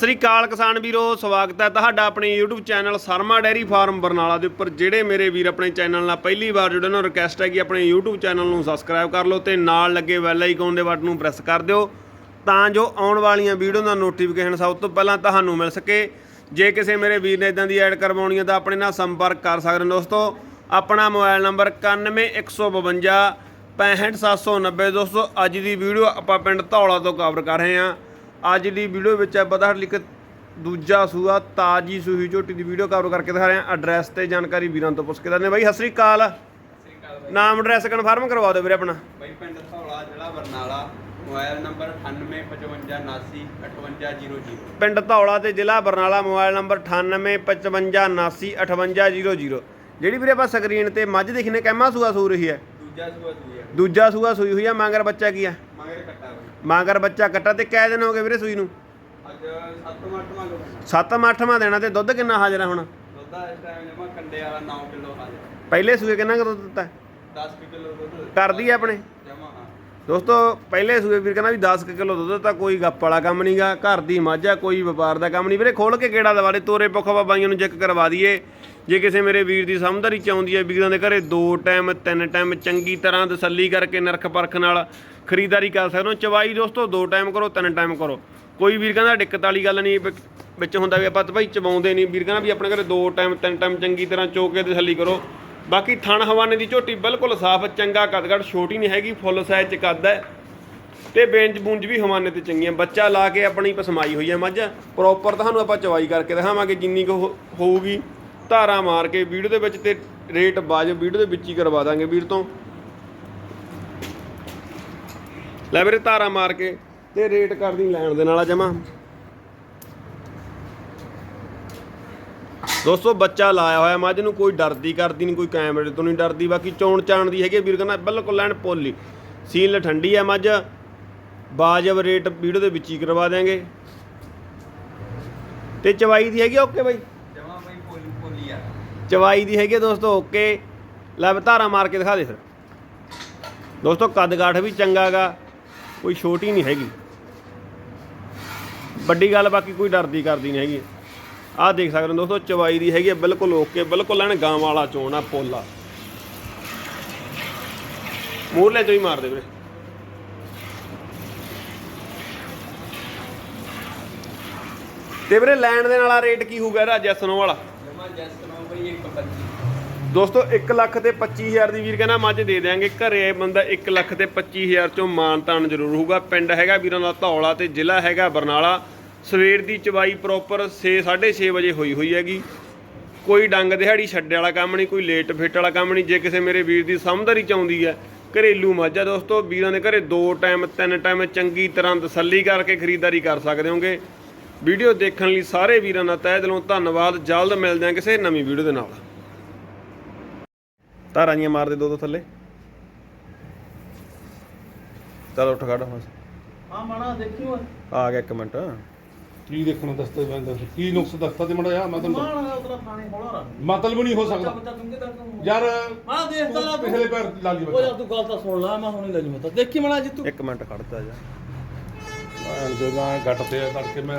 ਸ੍ਰੀ ਅਕਾਲ ਕਿਸਾਨ ਵੀਰੋ, ਸਵਾਗਤ ਹੈ ਤੁਹਾਡਾ ਆਪਣੇ YouTube channel Sharma dairy farm Barnala ਦੇ ਉੱਪਰ। ਜਿਹੜੇ ਮੇਰੇ ਵੀਰ ਆਪਣੇ ਚੈਨਲ ਨਾਲ ਪਹਿਲੀ ਵਾਰ ਜੁੜੇ ਨੇ ਰਿਕਵੈਸਟ ਹੈ ਕਿ ਆਪਣੇ YouTube ਚੈਨਲ ਨੂੰ ਸਬਸਕ੍ਰਾਈਬ ਕਰ ਲਓ ਤੇ ਨਾਲ ਲੱਗੇ ਬੈਲ ਆਈਕਨ ਦੇ ਬਟਨ ਨੂੰ ਪ੍ਰੈਸ ਕਰ ਦਿਓ, ਤਾਂ ਜੋ ਆਉਣ ਵਾਲੀਆਂ ਵੀਡੀਓ ਦਾ ਨੋਟੀਫਿਕੇਸ਼ਨ ਸਭ ਤੋਂ ਪਹਿਲਾਂ ਤੁਹਾਨੂੰ ਮਿਲ ਸਕੇ। ਜੇ ਕਿਸੇ ਮੇਰੇ ਵੀਰ ਨੇ ਇਦਾਂ ਦੀ ਐਡ ਕਰਵਾਉਣੀ ਹੈ ਤਾਂ ਆਪਣੇ ਨਾਲ ਸੰਪਰਕ ਕਰ ਸਕਦੇ ਨੇ ਦੋਸਤੋ। ਆਪਣਾ ਮੋਬਾਈਲ ਨੰਬਰ 91152 65790 ਦੋਸਤੋ, ਅੱਜ ਦੀ ਵੀਡੀਓ ਆਪਾਂ ਪਿੰਡ ਧੌਲਾ ਤੋਂ ਕਵਰ ਕਰ ਰਹੇ ਹਾਂ। ਅੱਜ ਦੀ ਵੀਡੀਓ ਵਿੱਚ ਆਪਾਂ ਤਾਂ ਲਿਖ ਦੂਜਾ ਸੂਆ ਤਾਜੀ ਸੂਹੀ ਝੋਟੀ ਦੀ ਵੀਡੀਓ ਕਵਰ ਕਰਕੇ ਦਿਖਾ ਰਹੇ। ਹਾਂ ਐਡਰੈਸ ਤੇ ਜਾਣਕਾਰੀ ਵੀਰਾਂ ਤੋਂ ਪੁੱਛ ਕੇ ਦਿੰਦੇ ਬਾਈ ਸਤਿ ਸ੍ਰੀ ਅਕਾਲ। ਨਾਮ ਐਡਰੈਸ ਕਨਫਰਮ ਕਰਵਾ ਦਿਓ ਵੀਰੇ ਆਪਣਾ। ਬਈ ਪਿੰਡ ਧੌਲਾ ਜ਼ਿਲ੍ਹਾ ਬਰਨਾਲਾ। ਮੋਬਾਈਲ ਨੰਬਰ 9855795800 ਪਿੰਡ ਧੌਲਾ ਤੇ ਜ਼ਿਲ੍ਹਾ ਬਰਨਾਲਾ ਮੋਬਾਈਲ ਨੰਬਰ 9855795800 ਜਿਹੜੀ ਵੀਰੇ ਆਪਾਂ ਸਕਰੀਨ ਤੇ ਮੱਝ ਦੇਖਨੇ ਕਹਿਮਾ ਸੂਆ ਸੂ ਰਹੀ ਹੈ? ਦੂਜਾ ਸੂਆ ਸੂਆ ਦੂਜਾ ਸੂਆ ਸੂਈ ਹੋਈ ਹੈ ਮਾਂਗਰ ਬੱਚਾ ਕੀ ਹੈ? ਮਗਰ ਕੱਟਾ ਮਾਂਗਰ ਬੱਚਾ ਕੱਟਾ ਤੇ ਕੈ ਦਿਨ ਹੋ ਗਏ ਵੀਰੇ ਸੂਈ ਨੂੰ? ਅੱਜ 7 ਮੱਟ ਮੰਗੋ ਸੱਤਵਾਂ ਅੱਠਵਾਂ ਦੇਣਾ ਤੇ ਦੁੱਧ ਕਿੰਨਾ ਹਾਜ਼ਰ ਹੈ ਹੁਣ? ਦੁੱਧ ਇਸ ਟਾਈਮ ਜਮਾ ਕੰਡੇ ਵਾਲਾ 9 ਕਿਲੋ ਹਾਜ਼ਰ। ਪਹਿਲੇ ਸੂਏ ਕਿੰਨਾ ਕੁ ਦੁੱਧ ਦਿੱਤਾ? ਹੈ? 10 ਕਿਲੋ ਦੁੱਧ ਕਰਦੀ ਹੈ ਆਪਣੇ? ਜਮਾ ਹਾਂ। ਦੋਸਤੋ ਪਹਿਲੇ ਸੂਏ ਵੀਰ ਕਹਿੰਦਾ ਵੀ 10 ਕੁ ਕਿਲੋ ਦੁੱਧ ਤਾਂ ਕੋਈ ਗੱਪ ਵਾਲਾ ਕੰਮ ਨਹੀਂਗਾ ਘਰ ਦੀ ਮੱਝ ਕੋਈ ਵਪਾਰ ਦਾ ਕੰਮ ਨਹੀਂ ਵੀਰੇ ਖੋਲ ਕੇ ਕਿਹੜਾ ਦਵਾਰੇ ਤੋਰੇ ਪੁੱਖਾ ਬਾਈਆਂ ਨੂੰ ਚੈੱਕ ਕਰਵਾ ਦਈਏ। ਜੇ ਕਿਸੇ ਮੇਰੇ ਵੀਰ ਦੀ ਸਮਝਦਾਰੀ ਚ ਆਉਂਦੀ ਹੈ, ਵੀਰਾਂ ਦੇ ਘਰੇ ਦੋ ਟਾਈਮ ਤਿੰਨ ਟਾਈਮ ਚੰਗੀ ਤਰ੍ਹਾਂ ਤਸੱਲੀ ਕਰਕੇ ਨਰਖ ਪਰਖ ਨਾਲ ਖਰੀਦਦਾਰੀ ਕਰ ਸਕਦੇ ਹੋ। ਚਵਾਈ ਦੋਸਤੋ, ਦੋ ਟਾਈਮ ਕਰੋ, ਤਿੰਨ ਟਾਈਮ ਕਰੋ। ਕੋਈ ਵੀਰ ਕਹਿੰਦਾ ਦਿੱਕਤ ਵਾਲੀ ਗੱਲ ਨਹੀਂ, ਵਿੱਚ ਹੁੰਦਾ ਵੀ ਆਪਾਂ ਤਾਂ ਭਾਈ ਚਵਾਉਂਦੇ ਨਹੀਂ। ਵੀਰ ਕਹਿੰਦਾ ਵੀ ਆਪਣੇ ਘਰੇ ਦੋ ਟਾਈਮ ਤਿੰਨ ਟਾਈਮ ਚੰਗੀ ਤਰ੍ਹਾਂ ਚੋ ਕੇ ਤਸੱਲੀ ਕਰੋ। ਬਾਕੀ ਥਣ ਹਵਾਨੇ ਦੀ ਝੋਟੀ ਬਿਲਕੁਲ ਸਾਫ਼, ਚੰਗਾ ਕੱਦਗੜ ਛੋਟੀ ਨਹੀਂ ਹੈਗੀ, ਫੁੱਲ ਸਾਈਜ਼ ਚ ਕੱਦ ਹੈ। ਤੇ ਬੇਂਜ ਬੂੰਜ ਵੀ ਹਵਾਨੇ ਤੇ ਚੰਗੀਆਂ। ਬੱਚਾ ਲਾ ਕੇ ਆਪਣੀ ਪਸਮਾਈ ਹੋਈ ਹੈ ਮੱਝ। ਪ੍ਰੋਪਰ ਤੁਹਾਨੂੰ ਆਪਾਂ ਚਵਾਈ ਕਰਕੇ ਦਿਖਾਵਾਂਗੇ ਜਿੰਨੀ ਕੁ ਹੋਊਗੀ। ਧਾਰਾ ਮਾਰ ਕੇ ਵੀਡੀਓ ਦੇ ਵਿੱਚ ਤੇ ਰੇਟ ਬਾਜਬ ਵੀਡੀਓ ਦੇ ਵਿੱਚ ਹੀ ਕਰਵਾ ਦਾਂਗੇ ਵੀਰ ਤੋਂ। ਲੈ ਵੀਰੇ ਧਾਰਾ ਮਾਰ ਕੇ ਤੇ ਰੇਟ ਕਰਦੀ ਲੈਣ ਦੇ ਨਾਲ ਜਮਾ। ਦੋਸਤੋ ਬੱਚਾ ਲਾਇਆ ਹੋਇਆ ਮੱਝ ਨੂੰ ਕੋਈ ਡਰਦੀ ਕਰਦੀ ਨਹੀਂ, ਕੋਈ ਕੈਮਰੇ ਤੋਂ ਨਹੀਂ ਡਰਦੀ, ਬਾਕੀ ਚੌਣ ਚਾਣ ਦੀ ਹੈਗੀ ਵੀਰ ਕਹਿੰਦਾ ਬਿਲਕੁਲ ਲੈਣ ਪੋਲੀ। ਸੀਲ ਠੰਡੀ ਹੈ ਮੱਝ ਬਾਜਬ ਰੇਟ ਵੀਡੀਓ ਦੇ ਵਿੱਚ ਹੀ ਕਰਵਾ ਦਿਆਂਗੇ। ਤੇ ਚਵਾਈ ਦੀ ਹੈਗੀ ਓਕੇ ਬਾਈ ਜਮਾ ਬਈ ਪੋਲੀ ਪੋਲੀ ਆ ਚਵਾਈ ਦੀ ਹੈਗੀ ਆ ਦੋਸਤੋ, ਓਕੇ। ਲੈ ਵੀ ਧਾਰਾ ਮਾਰ ਕੇ ਦਿਖਾ ਦੇ ਫਿਰ। ਦੋਸਤੋ ਕੱਦ ਕਾਠ ਵੀ ਚੰਗਾਗਾ ਕੋਈ ਛੋਟੀ ਨਹੀਂ ਹੈਗੀ। ਵੱਡੀ ਗੱਲ ਬਾਕੀ ਕੋਈ ਡਰਦੀ ਕਰਦੀ ਨਹੀਂ ਹੈਗੀ। ਆਹ ਦੇਖ ਸਕਦੇ ਹੋ ਦੋਸਤੋ, ਚਵਾਈ ਦੀ ਹੈਗੀ ਆ, ਬਿਲਕੁਲ ਓਕੇ, ਬਿਲਕੁਲ ਐਨ ਗਾਂ ਵਾਲਾ ਚੋਣ ਆ ਪੋਲਾ ਮੂਰਲੇ ਤੋਂ ਹੀ ਮਾਰ ਦੇ ਵੀਰੇ। ਤੇ ਵੀਰੇ, ਲੈਣ ਦੇ ਨਾਲ ਰੇਟ ਕੀ ਹੋਊਗਾ ਇਹਦਾ, ਜੈਸਨੋ ਵਾਲਾ? ਦੋਸਤੋ 1 ਲੱਖ ਤੇ 25000 ਦੀ ਵੀਰ ਕਹਿੰਦਾ ਮੱਝ ਦੇ ਦੇਾਂਗੇ ਘਰੇ ਬੰਦਾ 1 ਲੱਖ ਤੇ 25000 ਚੋਂ ਮਾਨ ਤਾਨ ਜ਼ਰੂਰ ਹੋਊਗਾ। ਪਿੰਡ ਹੈਗਾ ਵੀਰਾਂ ਦਾ ਧੌਲਾ ਤੇ ਜ਼ਿਲ੍ਹਾ ਹੈਗਾ ਬਰਨਾਲਾ। ਸਵੇਰ ਦੀ ਚਵਾਈ ਪ੍ਰੋਪਰ 6 6:30 ਵਜੇ ਹੋਈ ਹੋਈ ਹੈਗੀ। ਕੋਈ ਡੰਗ ਦਿਹਾੜੀ ਛੱਡੇ ਵਾਲਾ ਕੰਮ ਨਹੀਂ, ਕੋਈ ਲੇਟ ਫਿੱਟ ਵਾਲਾ ਕੰਮ ਨਹੀਂ। ਜੇ ਕਿਸੇ ਮੇਰੇ ਵੀਰ ਦੀ ਸਮਝਦਾਰੀ ਚ ਆਉਂਦੀ ਹੈ, ਘਰੇਲੂ ਮੱਝ ਆ ਦੋਸਤੋ, ਵੀਰਾਂ ਦੇ ਘਰੇ ਦੋ ਟਾਈਮ, ਤਿੰਨ ਟਾਈਮ ਚੰਗੀ ਤਰ੍ਹਾਂ ਤਸੱਲੀ ਕਰਕੇ ਖਰੀਦਦਾਰੀ ਕਰ ਸਕਦੇ ਹੋਗੇ। ਵੀਡੀਓ ਦੇਖਣ ਲਈ ਸਾਰੇ ਵੀਰਾਂ ਦਾ ਤਹਿ ਦਿਲੋਂ ਧੰਨਵਾਦ। ਜਲਦ ਮਿਲਦੇ ਹਾਂ ਕਿਸੇ ਨਵੀਂ ਵੀਡੀਓ ਦੇ ਨਾਲ। ਧਾਰਾਂ ਜੀਆਂ ਮਾਰ ਦੇ ਦੋ ਦੋ ਥੱਲੇ। ਚਲ ਉੱਠ ਖੜ ਹੁਣ। ਹਾਂ ਮਾਣਾ ਦੇਖਿਓ। ਆ ਗਿਆ ਇੱਕ ਮਿੰਟ। ਕੀ ਦੇਖਣਾ ਦੱਸਦਾ ਮੈਂ ਦੱਸ। ਕੀ ਨੁਕਸ ਦੱਸਦਾ ਤੇ ਮੜਾ ਆ ਮੈਂ ਤੁਹਾਨੂੰ ਮਾਣਾ ਉਤਰਾ ਥਾਣੇ ਹੌਲਾ ਰੱਖ ਮਤਲਬ ਨਹੀਂ ਹੋ ਸਕਦਾ। ਬੱਚਾ ਤੁੰਗੇ ਤੱਕ ਯਾਰ ਮਾਣਾ ਦੇਖਦਾ ਲਾ ਪਿਛਲੇ ਪੈਰ ਲਾ ਲਈ ਉਹ ਯਾਰ ਤੂੰ ਗੱਲ ਤਾਂ ਸੁਣ ਲੈ ਮੈਂ ਹੁਣੇ ਲੈ ਜੂ ਤਾਂ ਦੇਖੀ ਮਾਣਾ ਜੀ ਤੂੰ ਇੱਕ ਮਿੰਟ ਖੜਦਾ ਜਾ। ਮੈਂ ਜਦੋਂ ਗੱਟ ਤੇ ਕਰਕੇ ਮੈਂ